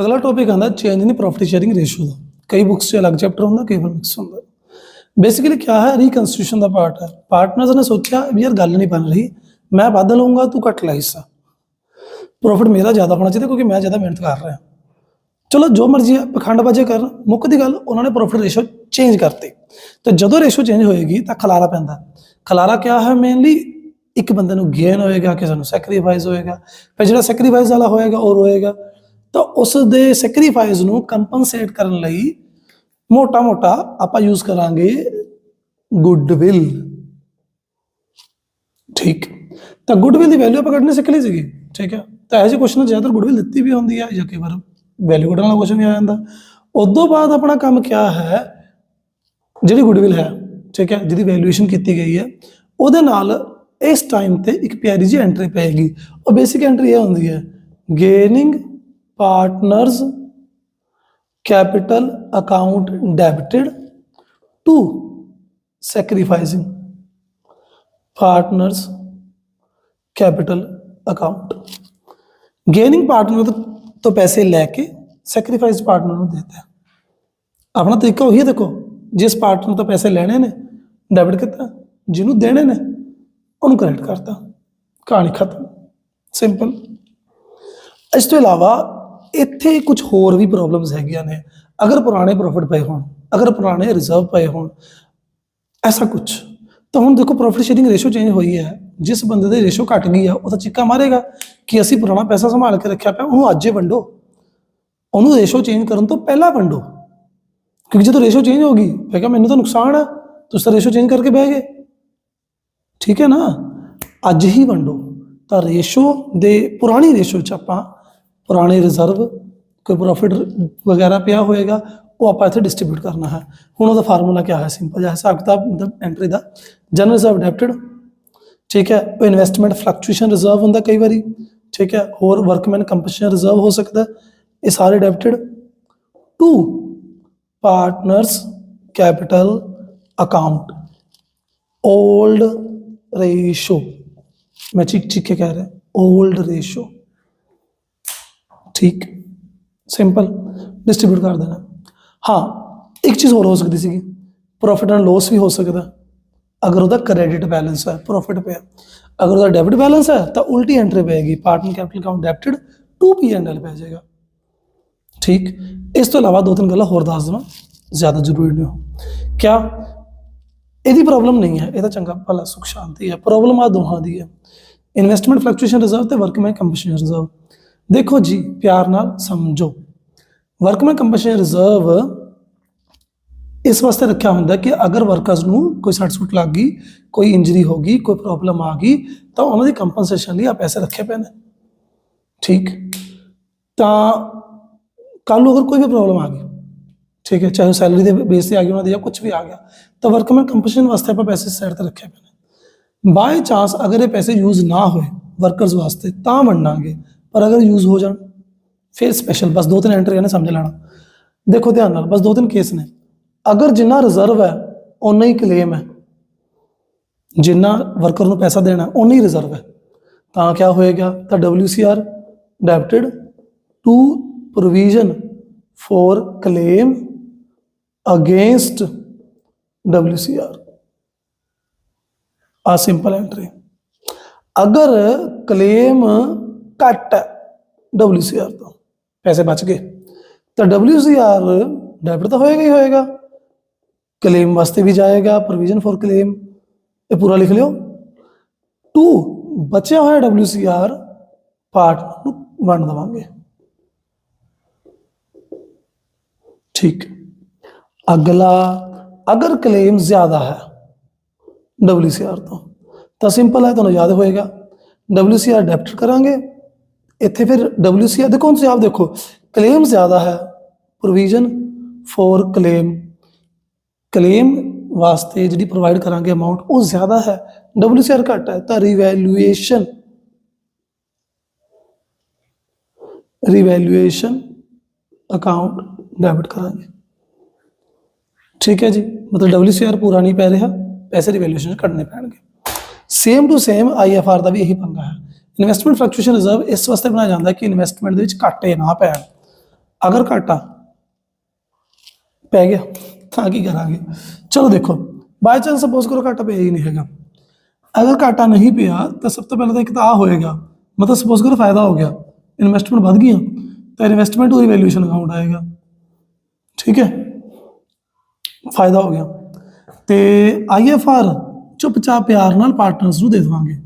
ਅਗਲਾ ਟੌਪਿਕ ਆਂਦਾ change in profit sharing ratio ਦਾ। ਕਈ ਬੁੱਕਸ 'ਚ ਅਲੱਗ ਚੈਪਟਰ ਹੁੰਦਾ, ਕਈ ਵਾਰ ਮਿਕਸ ਹੁੰਦਾ। ਬੇਸਿਕਲੀ ਕੀ ਹੈ? ਰੀਕਨਸਟੀਟਿਊਸ਼ਨ ਦਾ ਪਾਰਟ ਹੈ। ਪਾਰਟਨਰਸ ਨੇ ਸੋਚਿਆ ਵੀ ਯਾਰ ਗੱਲ ਨਹੀਂ ਬਣ ਰਹੀ। ਮੈਂ ਵੱਧ ਲਵਾਂਗਾ ਤੂੰ ਘੱਟ ਲੈ ਹਿੱਸਾ। ਪ੍ਰੋਫਿਟ ਮੇਰਾ ਜ਼ਿਆਦਾ ਹੋਣਾ ਚਾਹੀਦਾ ਕਿਉਂਕਿ ਮੈਂ ਜ਼ਿਆਦਾ ਮਿਹਨਤ ਕਰ ਰਿਹਾ। ਚਲੋ, ਜੋ ਮਰਜ਼ੀ ਹੈ, ਪਖੰਡਬਾਜ਼ੀ ਕਰਨ। ਮੁੱਖ ਦੀ ਗੱਲ, ਉਹਨਾਂ ਨੇ ਪ੍ਰੋਫਿਟ ਰੇਸ਼ੋ ਚੇਂਜ ਕਰਤੇ। ਤੇ ਜਦੋਂ ਰੇਸ਼ੋ ਚੇਂਜ ਹੋਏਗੀ, ਤਾਂ ਖਲਾਰਾ ਪੈਂਦਾ। ਖਲਾਰਾ ਕਿਆ ਹੈ? ਮੇਨਲੀ ਇੱਕ ਬੰਦੇ ਨੂੰ ਗੇਨ ਹੋਏਗਾ, ਕਿਸੇ ਨੂੰ ਸੈਕਰੀਫਾਈਸ ਹੋਏਗਾ। ਫਿਰ ਜਿਹੜਾ ਸੈਕਰੀਫਾਈਸ ਵਾਲਾ ਹੋਏਗਾ, ਉਹ ਰੋਏਗਾ। ਤਾਂ ਉਸ ਦੇ ਸੈਕਰੀਫਾਈਸ ਨੂੰ ਕੰਪਨਸੇਟ ਕਰਨ ਲਈ ਮੋਟਾ ਮੋਟਾ ਆਪਾਂ ਯੂਜ਼ ਕਰਾਂਗੇ ਗੁੱਡਵਿਲ ਠੀਕ। ਤਾਂ ਗੁੱਡਵਿਲ ਦੀ ਵੈਲਿਊ ਆਪਾਂ ਕੱਢਣੀ ਸਿੱਖ ਲਈ ਸੀਗੀ। ਠੀਕ ਹੈ। ਤਾਂ ਐਸੇ ਕੁਐਸਚਨ ਜ਼ਿਆਦਾਤਰ ਗੁੱਡਵਿਲ ਦਿੱਤੀ ਵੀ ਹੁੰਦੀ ਹੈ ਜਾਂ ਕਈ ਵਾਰ ਵੈਲਿਊ ਕੱਢਣ ਵਾਲਾ ਕੁਐਸਚਨ ਵੀ ਆ ਜਾਂਦਾ। ਉਦੋਂ ਬਾਅਦ ਆਪਣਾ ਕੰਮ ਕਿਆ ਹੈ? ਜਿਹੜੀ ਗੁੱਡਵਿਲ ਹੈ, ਠੀਕ ਹੈ, ਜਿਹਦੀ ਵੈਲਿਊਏਸ਼ਨ ਕੀਤੀ ਗਈ ਹੈ, ਉਹਦੇ ਨਾਲ ਇਸ ਟਾਈਮ ਤੇ ਇੱਕ ਪਿਆਰੀ ਜੀ ਐਂਟਰੀ ਪਏਗੀ। ਉਹ ਬੇਸਿਕ ਐਂਟਰੀ ਇਹ ਹੁੰਦੀ ਹੈ gaining partners capital account debited to sacrificing partners capital account gaining partner ਤੋਂ ਪੈਸੇ ਲੈ ਕੇ sacrifice partner ਨੂੰ ਦੇਤਾ ਹੈ ਆਪਣਾ ਤਰੀਕਾ ਉਹੀ ਹੈ ਦੇਖੋ ਜਿਸ ਪਾਰਟਨਰ ਤੋਂ ਪੈਸੇ ਲੈਣੇ ਨੇ ਡੈਬਿਟ ਕੀਤਾ ਜਿਹਨੂੰ ਦੇਣੇ ਨੇ ਉਹਨੂੰ ਕ੍ਰੈਡਿਟ ਕਰਤਾ ਕਹਾਣੀ ਖਤਮ ਸਿੰਪਲ ਇਸ ਤੋਂ ਇਲਾਵਾ ਇੱਥੇ ਕੁਝ ਹੋਰ ਵੀ ਪ੍ਰੋਬਲਮਸ ਹੈਗੀਆਂ ਨੇ। ਅਗਰ ਪੁਰਾਣੇ ਪ੍ਰੋਫਿਟ ਪਏ ਹੋਣ, ਅਗਰ ਪੁਰਾਣੇ ਰਿਜ਼ਰਵ ਪਏ ਹੋਣ, ਐਸਾ ਕੁਝ ਤਾਂ ਹੁਣ ਦੇਖੋ ਪ੍ਰੋਫਿਟ ਸ਼ੇਅਰਿੰਗ ਰੇਸ਼ੋ ਚੇਂਜ ਹੋਈ ਹੈ। ਜਿਸ ਬੰਦੇ ਦੀ ਰੇਸ਼ੋ ਘਟ ਗਈ ਆ, ਉਹ ਤਾਂ ਚੀਕਾ ਮਾਰੇਗਾ ਕਿ ਅਸੀਂ ਪੁਰਾਣਾ ਪੈਸਾ ਸੰਭਾਲ ਕੇ ਰੱਖਿਆ ਪਿਆ, ਉਹਨੂੰ ਅੱਜੇ ਵੰਡੋ। ਉਹਨੂੰ ਰੇਸ਼ੋ ਚੇਂਜ ਕਰਨ ਤੋਂ ਪਹਿਲਾਂ ਵੰਡੋ। ਕਿਉਂਕਿ ਜਦੋਂ ਰੇਸ਼ੋ ਚੇਂਜ ਹੋ ਗਈ ਮੈਂ ਕਿਹਾ, ਮੈਨੂੰ ਤਾਂ ਨੁਕਸਾਨ ਆ, ਤੁਸੀਂ ਤਾਂ ਰੇਸ਼ੋ ਚੇਂਜ ਕਰਕੇ ਬਹਿ ਗਏ। ਠੀਕ ਹੈ ਨਾ? ਅੱਜ ਹੀ ਵੰਡੋ। ਤਾਂ ਰੇਸ਼ੋ ਦੇ ਪੁਰਾਣੀ ਰੇਸ਼ੋ ਚ ਆਪਾਂ ਪੁਰਾਣੇ ਰਿਜ਼ਰਵ ਕੋਈ ਪ੍ਰੋਫਿਟ ਵਗੈਰਾ ਪਿਆ ਹੋਏਗਾ, ਉਹ ਆਪਾਂ ਇੱਥੇ ਡਿਸਟ੍ਰੀਬਿਊਟ ਕਰਨਾ ਹੈ। ਹੁਣ ਉਹਦਾ ਫਾਰਮੂਲਾ ਕੀ ਹੈ? ਸਿੰਪਲ ਜਿਹਾ ਹਿਸਾਬ ਕਿਤਾਬ, ਮਤਲਬ ਐਂਟਰੀ ਦਾ। ਜਨਰਲ ਰਿਜ਼ਰਵ ਡੈਪਟਡ ਠੀਕ ਹੈ? ਉਹ ਇਨਵੈਸਟਮੈਂਟ ਫਲਕਚੁਏਸ਼ਨ ਰਿਜ਼ਰਵ ਹੁੰਦਾ ਕਈ ਵਾਰੀ, ਠੀਕ ਹੈ? ਹੋਰ ਵਰਕਮੈਨ ਕੰਪਨਸੇਸ਼ਨ ਰਿਜ਼ਰਵ ਹੋ ਸਕਦਾ ਇਹ ਸਾਰੇ debited to partners capital account old ratio ਮੈਂ ਚਿਕ ਚਿਕ ਕੇ ਕਹਿ ਰਿਹਾ। 올ਡ ਰੇਸ਼ੋ ਠੀਕ ਸਿੰਪਲ ਡਿਸਟ੍ਰੀਬਿਊਟ ਕਰ ਦੇਣਾ। ਹਾਂ, ਇੱਕ ਚੀਜ਼ ਹੋਰ ਹੋ ਸਕਦੀ ਸੀਗੀ। ਪ੍ਰੋਫਿਟ ਐਂਡ ਲਾਸ ਵੀ ਹੋ ਸਕਦਾ। ਅਗਰ ਉਹਦਾ ਕ੍ਰੈਡਿਟ ਬੈਲੈਂਸ ਹੈ ਪ੍ਰੋਫਿਟ ਪਿਆ। ਅਗਰ ਉਹਦਾ ਡੈਬਿਟ ਬੈਲੈਂਸ ਹੈ, ਤਾਂ ਉਲਟੀ ਐਂਟਰੀ ਪਏਗੀ। Partner capital account debited 2 PNL ਪੈ ਜਾਏਗਾ। ਠੀਕ, ਇਸ ਤੋਂ ਇਲਾਵਾ ਦੋ ਤਿੰਨ ਗੱਲਾਂ ਹੋਰ ਦੱਸ ਦਵਾਂ। ਜ਼ਿਆਦਾ ਜ਼ਰੂਰੀ ਨਹੀਂ ਹੋ। ਕਿਆ? ਇਹਦੀ ਪ੍ਰੋਬਲਮ ਨਹੀਂ ਹੈ। ਇਹ ਤਾਂ ਚੰਗਾ ਭਲਾ ਸੁਖ ਸ਼ਾਂਤੀ ਹੈ। ਪ੍ਰੋਬਲਮ ਆ ਦੋਹਾਂ ਦੀ ਹੈ। ਇਨਵੈਸਟਮੈਂਟ ਫਲਕਚੁਏਸ਼ਨ ਰਿਜ਼ਰਵ ਤੇ ਵਰਕਮੈਨ ਕੰਪਨਸੇਸ਼ਨ ਰਿਜ਼ਰਵ ਦੇਖੋ ਜੀ, ਪਿਆਰ ਨਾਲ ਸਮਝੋ। ਵਰਕਮੈਨ ਕੰਪਨਸੇਸ਼ਨ ਰਿਜ਼ਰਵ ਇਸ ਵਾਸਤੇ ਰੱਖਿਆ ਹੁੰਦਾ ਕਿ ਅਗਰ ਵਰਕਰਸ ਨੂੰ ਕੋਈ ਸੱਟ ਸੁੱਟ ਲੱਗ ਗਈ, ਕੋਈ ਇੰਜਰੀ ਹੋ ਗਈ, ਕੋਈ ਪ੍ਰੋਬਲਮ ਆ ਗਈ, ਤਾਂ ਉਹਨਾਂ ਦੀ ਕੰਪਨਸੇਸ਼ਨ ਲਈ ਆ ਪੈਸੇ ਰੱਖੇ ਪਏ ਨੇ ਠੀਕ? ਤਾਂ ਕੱਲ ਨੂੰ ਅਗਰ ਕੋਈ ਵੀ ਪ੍ਰੋਬਲਮ ਆ ਗਈ ਠੀਕ ਹੈ, ਚਾਹੇ ਸੈਲਰੀ ਦੇ ਬੇਸ ਤੇ ਆ ਗਈ ਉਹਨਾਂ ਦੀ ਜਾਂ ਕੁਝ ਵੀ ਆ ਗਿਆ, ਤਾਂ ਵਰਕਮੈਨ ਕੰਪਨਸੇਸ਼ਨ ਵਾਸਤੇ ਆਪਾਂ ਪੈਸੇ ਸਾਈਡ ਤੇ ਰੱਖੇ ਪਏ ਨੇ ਬਾਈ ਚਾਂਸ ਅਗਰ ਇਹ ਪੈਸੇ ਯੂਜ਼ ਨਾ ਹੋਏ ਵਰਕਰਸ ਵਾਸਤੇ, ਤਾਂ ਵੰਡਾਂਗੇ। ਪਰ ਅਗਰ ਯੂਜ਼ ਹੋ ਜਾਣ, ਫਿਰ ਸਪੈਸ਼ਲ ਬਸ ਦੋ ਤਿੰਨ ਐਂਟਰੀਆਂ ਨੇ ਸਮਝ ਲੈਣਾ। ਦੇਖੋ ਧਿਆਨ ਨਾਲ, ਬਸ ਦੋ ਤਿੰਨ ਕੇਸ ਨੇ। ਅਗਰ ਜਿੰਨਾ ਰਿਜ਼ਰਵ ਹੈ ਉਨਾ ਹੀ ਕਲੇਮ ਹੈ। ਜਿੰਨਾ ਵਰਕਰ ਨੂੰ ਪੈਸਾ ਦੇਣਾ ਉਨਾ ਹੀ ਰਿਜ਼ਰਵ ਹੈ। ਤਾਂ ਕੀ ਹੋਏਗਾ, ਤਾਂ WCR debited to provision for claim against WCR ਆ ਸਿੰਪਲ ਐਂਟਰੀ ਅਗਰ ਕਲੇਮ ਘੱਟ ਹੈ WCR ਤੋਂ। ਪੈਸੇ ਬਚ ਗਏ। ਤਾਂ WCR ਡੈਬਿਟ ਤਾਂ ਹੋਏਗਾ ਹੀ ਹੋਏਗਾ। ਕਲੇਮ ਵਾਸਤੇ ਵੀ ਜਾਏਗਾ ਪ੍ਰੋਵੀਜ਼ਨ ਫॉर ਕਲੇਮ ਇਹ ਪੂਰਾ ਲਿਖ ਲਿਓ। 2 ਬਚਿਆ ਹੋਇਆ WCR ਪਾਰਟ ਨੂੰ ਵੰਡ ਦਵਾਂਗੇ। ਠੀਕ। ਅਗਲਾ, ਅਗਰ ਕਲੇਮ ਜ਼ਿਆਦਾ ਹੈ WCR ਤੋਂ, ਤਾਂ ਸਿੰਪਲ ਹੈ, ਤੁਹਾਨੂੰ ਯਾਦ ਹੋਏਗਾ। WCR ਡੈਬਿਟ ਕਰਾਂਗੇ। ਇੱਥੇ ਫਿਰ WCR ਦੇਖੋ ਤੁਸੀਂ ਆਪ ਦੇਖੋ ਕਲੇਮ ਜ਼ਿਆਦਾ ਹੈ ਪ੍ਰੋਵੀਜ਼ਨ ਫॉर ਕਲੇਮ ਕਲੇਮ ਵਾਸਤੇ ਜਿਹੜੀ ਪ੍ਰੋਵਾਈਡ ਕਰਾਂਗੇ ਅਮਾਉਂਟ ਉਹ ਜ਼ਿਆਦਾ ਹੈ WCR ਘੱਟ ਹੈ ਤਾਂ ਰਿਵੈਲੂਏਸ਼ਨ ਰਿਵੈਲੂਏਸ਼ਨ ਅਕਾਊਂਟ ਡੈਬਿਟ ਕਰਾਂਗੇ ਠੀਕ ਹੈ ਜੀ ਮਤਲਬ WCR ਪੂਰਾ ਨਹੀਂ ਪੈ ਰਿਹਾ ਪੈਸੇ ਰਿਵੈਲੂਏਸ਼ਨ ਕੱਢਣੇ ਪੈਣਗੇ ਸੇਮ ਟੂ ਸੇਮ IFR ਦਾ ਵੀ ਇਹੀ ਪੰਗਾ ਹੈ ਇਨਵੈਸਟਮੈਂਟ ਫਲਕਚੁਏਸ਼ਨ ਰਿਜ਼ਰਵ ਇਸ ਵਾਸਤੇ ਬਣਾਇਆ ਜਾਂਦਾ ਕਿ ਇਨਵੈਸਟਮੈਂਟ ਦੇ ਵਿੱਚ ਘਾਟੇ ਨਾ ਪੈਣ। ਅਗਰ ਘਾਟਾ ਪੈ ਗਿਆ, ਤਾਂ ਕੀ ਕਰਾਂਗੇ? ਚਲੋ ਦੇਖੋ ਬਾਈ ਚਾਂਸ ਸਪੋਜ਼ ਕਰੋ ਘਾਟਾ ਪਿਆ ਹੀ ਨਹੀਂ ਹੈਗਾ। ਅਗਰ ਘਾਟਾ ਨਹੀਂ ਪਿਆ, ਤਾਂ ਸਭ ਤੋਂ ਪਹਿਲਾਂ ਤਾਂ ਇੱਕ ਤਾਂ ਆ ਹੋਏਗਾ। ਮਤਲਬ ਸਪੋਜ਼ ਕਰੋ ਫਾਇਦਾ ਹੋ ਗਿਆ ਇਨਵੈਸਟਮੈਂਟ ਵੱਧ ਗਈਆਂ ਤਾਂ ਇਨਵੈਸਟਮੈਂਟ ਉਹਦੀ ਵੈਲਿਊਏਸ਼ਨ ਅਕਾਊਂਟ ਆਏਗਾ। ਠੀਕ ਹੈ? ਫਾਇਦਾ ਹੋ ਗਿਆ। ਤੇ ਆਈਐਫਆਰ ਚੁੱਪਚਾਪ ਪਿਆਰ ਨਾਲ ਪਾਰਟਨਰਸ ਨੂੰ ਦੇ ਦੇਵਾਂਗੇ।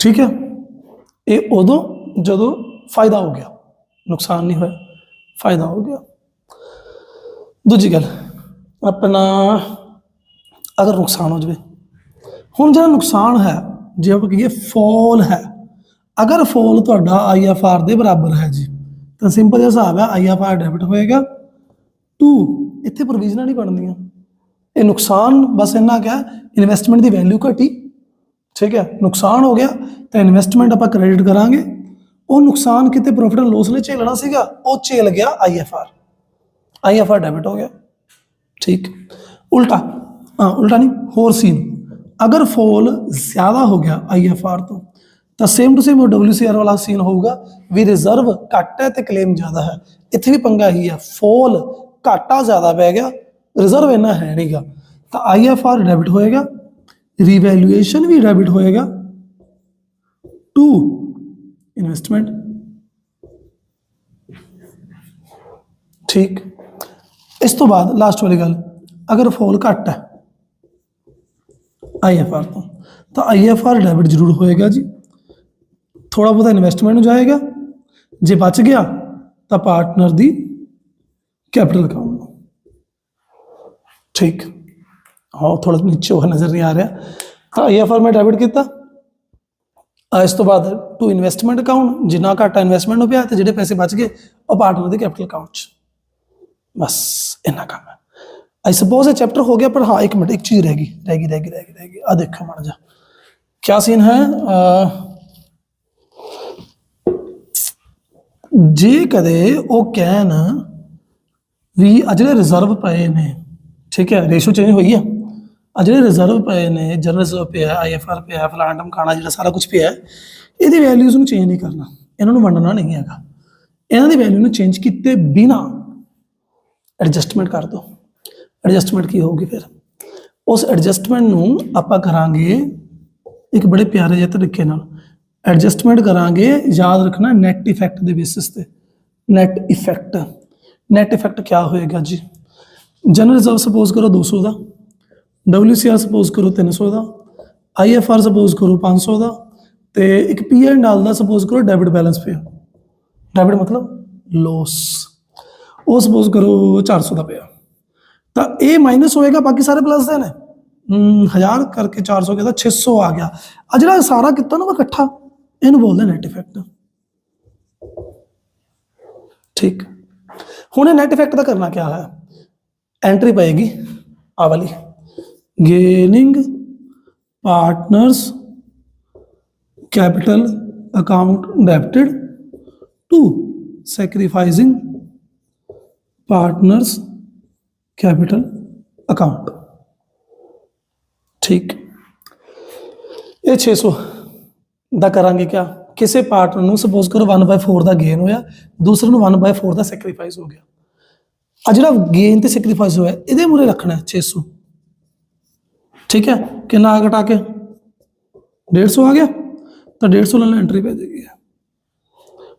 ਠੀਕ ਹੈ? ਇਹ ਉਦੋਂ ਜਦੋਂ ਫਾਇਦਾ ਹੋ ਗਿਆ। ਨੁਕਸਾਨ ਨਹੀਂ ਹੋਇਆ, ਫਾਇਦਾ ਹੋ ਗਿਆ। ਦੂਜੀ ਗੱਲ, ਆਪਣਾ ਅਗਰ ਨੁਕਸਾਨ ਹੋ ਜਾਵੇ। ਹੁਣ ਜਿਹੜਾ ਨੁਕਸਾਨ ਹੈ, ਜੇ ਆਪਾਂ ਕਹੀਏ ਫਾਲ ਹੈ, ਅਗਰ ਫਾਲ ਤੁਹਾਡਾ ਆਈਐਫਆਰ ਦੇ ਬਰਾਬਰ ਹੈ ਜੀ, ਤਾਂ ਸਿੰਪਲ ਜਿਹਾ ਹਿਸਾਬ ਹੈ ਆਈਐਫਆਰ ਡੈਬਿਟ ਹੋਏਗਾ। 2 ਇੱਥੇ ਪ੍ਰੋਵੀਜ਼ਨਾਂ ਨਹੀਂ ਬਣਦੀਆਂ। ਇਹ ਨੁਕਸਾਨ ਬਸ ਇੰਨਾ ਕਿਹਾ ਇਨਵੈਸਟਮੈਂਟ ਦੀ ਵੈਲਿਊ ਘਟੀ ਠੀਕ ਹੈ ਨੁਕਸਾਨ ਹੋ ਗਿਆ ਤਾਂ ਇਨਵੈਸਟਮੈਂਟ ਆਪਾਂ ਕ੍ਰੈਡਿਟ ਕਰਾਂਗੇ ਉਹ ਨੁਕਸਾਨ ਕਿਤੇ ਪ੍ਰੋਫਿਟ ਐਂਡ ਲਾਸ ਨੇ ਝੇਲਣਾ ਸੀਗਾ ਉਹ ਝੇਲ ਗਿਆ ਆਈਐਫਆਰ ਆਈਐਫਆਰ ਡੈਬਿਟ ਹੋ ਗਿਆ ਠੀਕ ਉਲਟਾ ਹਾਂ ਉਲਟਾ ਨਹੀਂ ਹੋਰ ਸੀਨ ਅਗਰ ਫੋਲ ਜ਼ਿਆਦਾ ਹੋ ਗਿਆ ਆਈਐਫਆਰ ਤੋਂ ਤਾਂ ਸੇਮ ਟੂ ਸੇਮ ਉਹ ਡਬਲਯੂਸੀਆਰ ਵਾਲਾ ਸੀਨ ਹੋਊਗਾ ਵੀ ਰਿਜ਼ਰਵ ਘੱਟ ਹੈ ਤੇ ਕਲੇਮ ਜ਼ਿਆਦਾ ਹੈ ਇੱਥੇ ਵੀ ਪੰਗਾ ਹੀ ਹੈ ਫੋਲ ਘਾਟਾ ਜ਼ਿਆਦਾ ਪੈ ਗਿਆ ਰਿਜ਼ਰਵ ਇੰਨਾ ਹੈ ਨਹੀਂਗਾ ਤਾਂ ਆਈਐਫਆਰ ਡੈਬਿਟ ਹੋਏਗਾ ਰੀਵੈਲੂਏਸ਼ਨ ਵੀ ਡੈਬਿਟ ਹੋਏਗਾ। ਟੂ ਇਨਵੈਸਟਮੈਂਟ ਠੀਕ। ਇਸ ਤੋਂ ਬਾਅਦ ਲਾਸਟ ਵਾਲੀ ਗੱਲ, ਅਗਰ ਫੋਲ ਘੱਟ ਹੈ ਆਈਐਫਆਰ ਤੋਂ, ਤਾਂ ਆਈਐਫਆਰ ਡੈਬਿਟ ਜ਼ਰੂਰ ਹੋਏਗਾ ਜੀ। ਥੋੜਾ ਬਹੁਤਾ ਇਨਵੈਸਟਮੈਂਟ ਨੂੰ ਜਾਏਗਾ। ਜੇ ਬਚ ਗਿਆ, ਤਾਂ ਪਾਰਟਨਰ ਦੀ ਕੈਪੀਟਲ ਅਕਾਊਂਟ ਨੂੰ। ਠੀਕ। ਹਾਂ ਥੋੜਾ ਨੀਚੇ ਹੋਇਆ ਨਜ਼ਰ ਨਹੀਂ ਆ ਰਿਹਾ। ਤਾਂ ਏਐਫਆਰ ਮੈਂ ਡੈਬਿਟ ਕੀਤਾ। ਇਸ ਤੋਂ ਬਾਅਦ ਟੂ ਇਨਵੈਸਟਮੈਂਟ ਅਕਾਊਂਟ ਜਿੰਨਾ ਘਾਟਾ ਇਨਵੈਸਟਮੈਂਟ ਨੂੰ ਪਿਆ ਤੇ ਜਿਹੜੇ ਪੈਸੇ ਬਚ ਗਏ, ਉਹ ਪਾਰਟਨਰ ਦੇ ਕੈਪੀਟਲ ਅਕਾਊਂਟ 'ਚ। ਬਸ, ਇੰਨਾ ਕੰਮ ਹੈ। ਆਈ ਸਪੋਜ਼ ਇਹ ਚੈਪਟਰ ਹੋ ਗਿਆ, ਪਰ ਹਾਂ, ਇੱਕ ਮਿੰਟ, ਇੱਕ ਚੀਜ਼ ਰਹਿ ਗਈ ਰਹਿ ਗਈ ਰਹਿ ਗਈ ਰਹਿ ਗਈ ਰਹਿ ਗਈ। ਆ ਦੇਖੋ ਮੜ ਜਾ ਕੀ ਸੀਨ ਹੈ? ਜੇ ਕਦੇ ਉਹ ਕਹਿਣ ਵੀ ਅਜਿਹੇ ਰਿਜ਼ਰਵ ਪਏ ਨੇ, ਠੀਕ ਹੈ ਰੇਸ਼ੋ ਚੇਂਜ ਹੋਈ ਆ। ਆ ਜਿਹੜੇ ਰਿਜ਼ਰਵ ਪਏ ਨੇ ਜਨਰਲ ਰਿਜ਼ਰਵ ਪਿਆ ਆਈਐਫਆਰ ਪਿਆ ਫਲਾਣਾ ਟਮਕਾਣਾ ਜਿਹੜਾ ਸਾਰਾ ਕੁਝ ਪਿਆ, ਇਹਦੀ ਵੈਲਿਊਜ਼ ਨੂੰ ਚੇਂਜ ਨਹੀਂ ਕਰਨਾ। ਇਹਨਾਂ ਨੂੰ ਵੰਡਣਾ ਨਹੀਂ ਹੈਗਾ। ਇਹਨਾਂ ਦੀ ਵੈਲਿਊ ਨੂੰ ਚੇਂਜ ਕੀਤੇ ਬਿਨਾ ਐਡਜਸਟਮੈਂਟ ਕਰ ਦੋ। ਐਡਜਸਟਮੈਂਟ ਕੀ ਹੋਊਗੀ ਫਿਰ? ਉਸ ਐਡਜਸਟਮੈਂਟ ਨੂੰ ਆਪਾਂ ਕਰਾਂਗੇ ਇੱਕ ਬੜੇ ਪਿਆਰੇ ਜਿਹੇ ਤਰੀਕੇ ਨਾਲ। ਐਡਜਸਟਮੈਂਟ ਕਰਾਂਗੇ, ਯਾਦ ਰੱਖਣਾ ਨੈਟ ਇਫੈਕਟ ਦੇ ਬੇਸਿਸ ਤੇ। ਨੈਟ ਇਫੈਕਟ ਨੈਟ ਇਫੈਕਟ ਕੀ ਹੋਏਗਾ ਜੀ? ਜਨਰਲ ਰਿਜ਼ਰਵ ਸਪੋਜ਼ ਕਰੋ 200 ਦਾ। WCR ਸਪੋਜ਼ ਕਰੋ 300 ਦਾ IFR ਸਪੋਜ਼ ਕਰੋ 500 ਦਾ ਤੇ ਇੱਕ ਪੀਆਰ ਨਾਲ ਦਾ ਸਪੋਜ਼ ਕਰੋ ਡੈਬਿਟ ਬੈਲੈਂਸ ਪਿਆ। ਡੈਬਿਟ ਮਤਲਬ ਲੋਸ ਉਹ ਸਪੋਜ਼ ਕਰੋ 400 ਦਾ ਪਿਆ। ਤਾਂ ਇਹ ਮਾਈਨਸ ਹੋਏਗਾ ਬਾਕੀ ਸਾਰੇ ਪਲੱਸ ਦੇ ਨੇ। ਹਮ, 1000 ਕਰਕੇ 400 ਕਿਹਾ 600 ਆ ਗਿਆ। ਆ ਜਿਹੜਾ ਸਾਰਾ ਕੀਤਾ ਨਾ ਵਾ ਇਕੱਠਾ ਇਹਨੂੰ ਬੋਲਦੇ ਨੈਟ ਇਫੈਕਟ ਠੀਕ। ਹੁਣ ਇਹ ਨੈਟ ਇਫੈਕਟ ਦਾ ਕਰਨਾ ਕੀ ਹੈ? ਐਂਟਰੀ ਪਏਗੀ ਆ ਵਾਲੀ। Gaining partners capital account debited to sacrificing partners capital account ਠੀਕ। ਇਹ 600 ਦਾ ਕਰਾਂਗੇ ਕਿਆ? ਕਿਸੇ ਪਾਰਟਨਰ ਨੂੰ ਸਪੋਜ਼ ਕਰੋ 1/4 ਦਾ ਗੇਨ ਹੋਇਆ, ਦੂਸਰੇ ਨੂੰ 1/4 ਦਾ ਸੈਕਰੀਫਾਈਸ ਹੋ ਗਿਆ। ਆ ਜਿਹੜਾ ਗੇਨ ਤੇ ਸੈਕਰੀਫਾਈਸ ਹੋਇਆ, ਇਹਦੇ ਮੂਰੇ ਰੱਖਣਾ ਹੈ 600 ਠੀਕ ਹੈ? ਕਿੰਨਾ ਆ ਘਟਾ ਕੇ? 150 ਆ ਗਿਆ? ਤਾਂ 150 ਨਾਲ ਐਂਟਰੀ ਪੈ ਜਾਏਗੀ।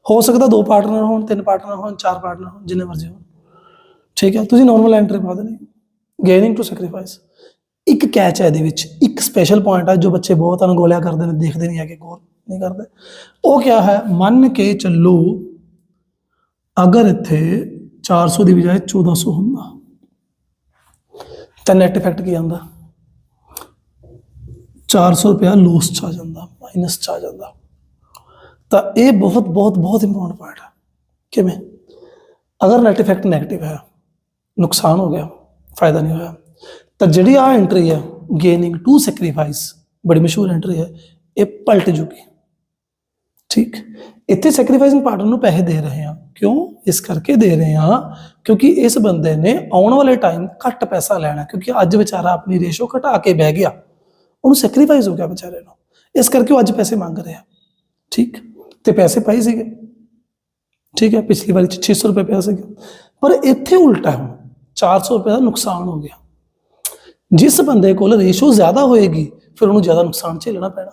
ਹੋ ਸਕਦਾ ਦੋ ਪਾਰਟਨਰ ਹੋਣ, ਤਿੰਨ ਪਾਰਟਨਰ ਹੋਣ, ਚਾਰ ਪਾਰਟਨਰ ਹੋਣ, ਜਿੰਨੇ ਮਰਜ਼ੀ ਹੋਣ। ਠੀਕ ਹੈ? ਤੁਸੀਂ ਨਾਰਮਲ ਐਂਟਰੀ ਪਾ ਦੇਣੀ। ਗੇਨਿੰਗ ਟੂ ਸੈਕਰੀਫਾਈਸ ਇੱਕ ਕੈਚ ਹੈ ਇਹਦੇ ਵਿੱਚ। ਇੱਕ ਸਪੈਸ਼ਲ ਪੁਆਇੰਟ ਹੈ ਜੋ ਬੱਚੇ ਬਹੁਤ ਅਣਗੋਲਿਆ ਕਰਦੇ ਨੇ, ਦੇਖਦੇ ਨਹੀਂ ਹੈਗੇ, ਗੌਰ ਨਹੀਂ ਕਰਦੇ। ਉਹ ਕਿਆ ਹੈ? ਮੰਨ ਕੇ ਚੱਲੋ, ਅਗਰ ਇੱਥੇ 400 ਦੀ ਬਜਾਏ 1400 ਹੁੰਦਾ, ਤਾਂ ਨੈਟ ਇਫੈਕਟ ਕੀ ਆਉਂਦਾ? 400 ਰੁਪਇਆ ਲੂਸ ਚ ਆ ਜਾਂਦਾ ਮਾਈਨਸ ਚ ਆ ਜਾਂਦਾ। ਤਾਂ ਇਹ ਬਹੁਤ ਬਹੁਤ ਬਹੁਤ ਇੰਪੋਰਟੈਂਟ ਪੁਆਇੰਟ ਹੈ ਕਿਵੇਂ? ਅਗਰ ਨੈਟ ਇਫੈਕਟ 네ਗੇਟਿਵ ਹੈ, ਨੁਕਸਾਨ ਹੋ ਗਿਆ, ਫਾਇਦਾ ਨਹੀਂ ਹੋਇਆ, ਤਾਂ ਜਿਹੜੀ ਆ ਐਂਟਰੀ ਹੈ ਗੇਨਿੰਗ ਟੂ ਸੈਕਰੀਫਾਈਸ ਬੜੀ ਮਸ਼ਹੂਰ ਐਂਟਰੀ ਹੈ, ਇਹ ਪਲਟ ਜੂਗੀ। ਠੀਕ? ਇੱਥੇ ਸੈਕਰੀਫਾਈਸਿੰਗ ਪਾਰਟਨਰ ਨੂੰ ਪੈਸੇ ਦੇ ਰਹੇ ਹਾਂ। ਕਿਉਂ? ਇਸ ਕਰਕੇ ਦੇ ਰਹੇ ਹਾਂ, ਕਿਉਂਕਿ ਇਸ ਬੰਦੇ ਨੇ ਆਉਣ ਵਾਲੇ ਟਾਈਮ ਘੱਟ ਪੈਸਾ ਲੈਣਾ, ਕਿਉਂਕਿ ਅੱਜ ਵਿਚਾਰਾ ਆਪਣੀ ਰੇਸ਼ੋ ਘਟਾ ਕੇ ਬਹਿ ਗਿਆ। ਉਹਨੂੰ ਸੈਕਰੀਫਾਈਸ ਹੋ ਗਿਆ ਵਿਚਾਰੇ ਨੂੰ। ਇਸ ਕਰਕੇ ਉਹ ਅੱਜ ਪੈਸੇ ਮੰਗ ਰਿਹਾ। ਠੀਕ? ਤੇ ਪੈਸੇ ਪਏ ਸੀਗੇ। ਠੀਕ ਹੈ? ਪਿਛਲੀ ਵਾਰੀ 'ਚ 600 ਰੁਪਏ ਪਿਆ ਸੀਗਾ। ਪਰ ਇੱਥੇ ਉਲਟਾ ਹੁਣ 400 ਰੁਪਏ ਦਾ ਨੁਕਸਾਨ ਹੋ ਗਿਆ। ਜਿਸ ਬੰਦੇ ਕੋਲ ਰੇਸ਼ੋ ਜ਼ਿਆਦਾ ਹੋਏਗੀ, ਫਿਰ ਉਹਨੂੰ ਜ਼ਿਆਦਾ ਨੁਕਸਾਨ ਝੇਲਣਾ ਪੈਣਾ।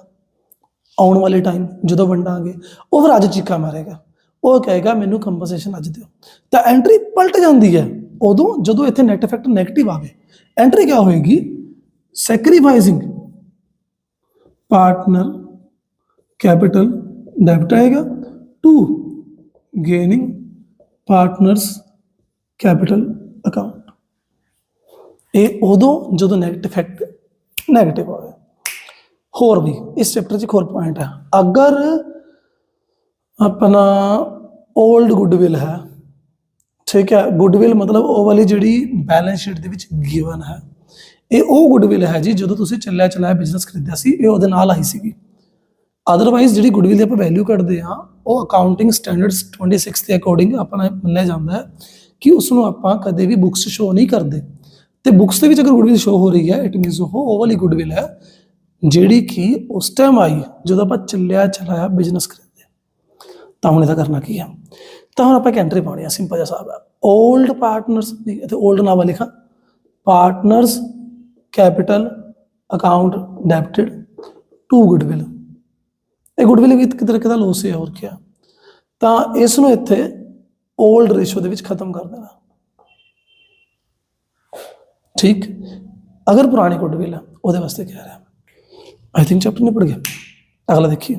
ਆਉਣ ਵਾਲੇ ਟਾਈਮ ਜਦੋਂ ਵੰਡਾਂਗੇ, ਉਹ ਫਿਰ ਅੱਜ ਚੀਕਾ ਮਾਰੇਗਾ। ਉਹ ਕਹੇਗਾ, ਮੈਨੂੰ ਕੰਪਨਸੇਸ਼ਨ ਅੱਜ ਦਿਓ। ਤਾਂ ਐਂਟਰੀ ਪਲਟ ਜਾਂਦੀ ਹੈ। ਉਦੋਂ ਜਦੋਂ ਇੱਥੇ ਨੈਟ ਇਫੈਕਟ 네ਗੇਟਿਵ ਆਵੇ ਐਂਟਰੀ ਕੀ ਹੋਏਗੀ? ਸੈਕਰੀਫਾਈਸਿੰਗ ਪਾਰਟਨਰ ਕੈਪੀਟਲ ਡੈਬਟ ਆਏਗਾ to gaining partners capital account ਇਹ ਉਦੋਂ ਜਦੋਂ ਨੈਗੇਟਿਵ ਇਫੈਕਟ ਨੈਗੇਟਿਵ ਹੋਵੇ ਹੋਰ ਵੀ ਇਸ ਚੈਪਟਰ 'ਚ ਇੱਕ ਹੋਰ ਪੁਆਇੰਟ ਹੈ ਅਗਰ ਆਪਣਾ 올ਡ ਗੁੱਡਵਿਲ ਹੈ, ਠੀਕ ਹੈ ਗੁੱਡਵਿਲ ਮਤਲਬ ਉਹ ਵਾਲੀ ਜਿਹੜੀ ਬੈਲੈਂਸ ਸ਼ੀਟ ਦੇ ਵਿੱਚ ਗਿਵਨ ਹੈ ਇਹ ਉਹ ਗੁੱਡਵਿਲ ਹੈ ਜੀ ਜਦੋਂ ਤੁਸੀਂ ਚੱਲਿਆ ਚਲਾਇਆ ਬਿਜ਼ਨਸ ਖਰੀਦਿਆ ਸੀ, ਇਹ ਉਹਦੇ ਨਾਲ ਆਈ ਸੀਗੀ। ਅਦਰਵਾਈਜ਼ ਜਿਹੜੀ ਗੁੱਡਵਿਲ ਦੀ ਆਪਾਂ ਵੈਲਿਊ ਕੱਢਦੇ ਹਾਂ, ਉਹ ਅਕਾਊਂਟਿੰਗ ਸਟੈਂਡਰਡਸ 26 ਦੇ ਅਕੋਰਡਿੰਗ ਆਪਣਾ ਮੰਨਿਆ ਜਾਂਦਾ ਹੈ ਕਿ ਉਸ ਨੂੰ ਆਪਾਂ ਕਦੇ ਵੀ ਬੁੱਕਸ ਸ਼ੋ ਨਹੀਂ ਕਰਦੇ। ਤੇ ਬੁੱਕਸ ਦੇ ਵਿੱਚ ਅਗਰ ਗੁੱਡਵਿਲ ਸ਼ੋ ਹੋ ਰਹੀ ਹੈ ਇਟ ਮੀਨਸ ਉਹ ਉਹ ਵਾਲੀ ਗੁੱਡਵਿਲ ਹੈ ਜਿਹੜੀ ਕਿ ਉਸ ਟਾਈਮ ਆਈ, ਜਦੋਂ ਆਪਾਂ ਚੱਲਿਆ ਚਲਾਇਆ ਬਿਜ਼ਨਸ ਖਰੀਦਿਆ ਤਾਂ ਹੁਣ ਇਹਦਾ ਕਰਨਾ ਕੀ ਹੈ? ਤਾਂ ਹੁਣ ਆਪਾਂ ਇੱਕ ਐਂਟਰੀ ਪਾਉਣੀ ਹੈ ਸਿੰਪਲ ਜਿਹਾ ਹਿਸਾਬ ਹੈ। 올ਡ ਪਾਰਟਨਰਸ ਦੀ ਤੇ 올ਡ ਨਾਮ ਲਿਖਾਂ। Partners capital account debited to goodwill ਇਹ ਗੁੱਡਵਿਲ ਵੀ ਇੱਕ ਤਰੀਕੇ ਦਾ ਲੋਸ ਹੈ ਹੋਰ ਕੀ ਤਾਂ ਇਸ ਨੂੰ ਇੱਥੇ 올ਡ ਰੇਸ਼ੋ ਦੇ ਵਿੱਚ ਖਤਮ ਕਰ ਦੇਣਾ। ਠੀਕ? ਅਗਰ ਪੁਰਾਣੀ ਗੁੱਡਵਿਲ ਹੈ ਉਹਦੇ ਵਾਸਤੇ ਕਹਿ ਰਿਹਾ। ਆਈ ਥਿੰਕ ਚੈਪਟਰ ਨਿਪਟ ਗਿਆ। ਅਗਲਾ ਦੇਖੀਏ।